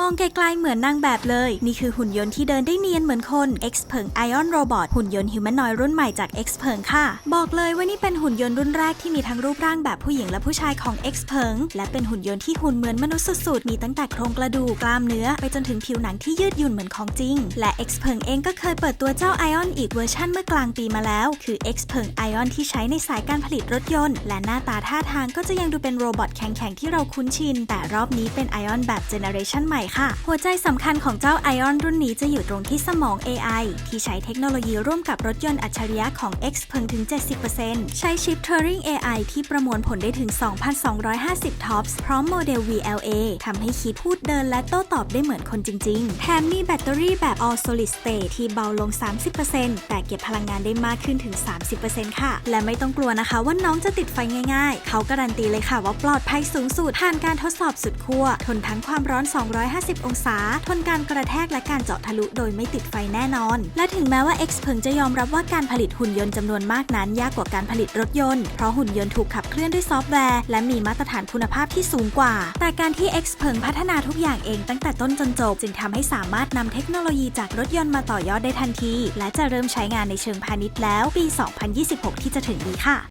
มองไกลๆเหมือนนางแบบเลย นี่คือหุ่นยนต์ที่เดินได้เนียนเหมือนคน X เพิง Ion Robot หุ่นยนต์ฮิวแมนนอยรุ่นใหม่จาก X เพิงค่ะ บอกเลยว่านี่เป็นหุ่นยนต์รุ่นแรกที่มีทั้งรูปร่างแบบผู้หญิงและผู้ชายของ X เพิงและเป็นหุ่นยนต์ที่หุ่นเหมือนมนุษย์สุดๆมีตั้งแต่โครงกระดูกกล้ามเนื้อไปจนถึงผิวหนังที่ยืดหยุ่นเหมือนของจริง และ X เพิงเองก็เคยเปิดตัวเจ้า Ion อีกเวอร์ชันเมื่อกลางปีมาแล้ว คือ X เพิง Ion ที่ใช้ในสายการผลิตรถยนต์ และหน้าตาท่าทางก็จะยังดูเป็นโรบอทแข็งๆที่เราคุ้นชิน แต่รอบนี้เป็น Ion แบบเจเนอเรชันใหม่ค่ะ หัวใจสำคัญของเจ้า Ion รุ่นนี้จะอยู่ตรงที่สมอง AI ที่ใช้เทคโนโลยีร่วมกับรถยนต์อัจฉริยะของ X เพิ่งถึง 70%ใช้ชิป Turing AI ที่ประมวลผลได้ถึง 2,250 TOPS พร้อมโมเดล VLA ทำให้คิดพูดเดินและโต้ตอบได้เหมือนคนจริง ๆ แถมมีแบตเตอรี่แบบ All Solid State ที่เบาลง 30%แต่เก็บพลังงานได้มากขึ้นถึง 30%ค่ะ และไม่ต้องกลัวนะคะว่าน้องจะติดไฟง่ายๆ เขาการันตีเลยค่ะว่าปลอดภัยสูงสุดผ่านการทดสอบสุดขั้วทนทั้งความร้อน 250องศา ทนการกระแทกและการเจาะทะลุโดยไม่ติดไฟแน่นอน และถึงแม้ว่า X เพิงจะยอมรับว่าการผลิตหุ่นยนต์จำนวนมากนั้น ยากกว่าการผลิตรถยนต์ เพราะหุ่นยนต์ถูกขับเคลื่อนด้วยซอฟต์แวร์ และมีมาตรฐานคุณภาพที่สูงกว่า แต่การที่ X เพิงพัฒนาทุกอย่างเองตั้งแต่ต้นจนจบ จึงทำให้สามารถนำเทคโนโลยีจากรถยนต์มาต่อยอดได้ทันที และจะเริ่มใช้งานในเชิงพาณิชย์แล้วปี 2026 ที่จะถึงนี้ค่ะ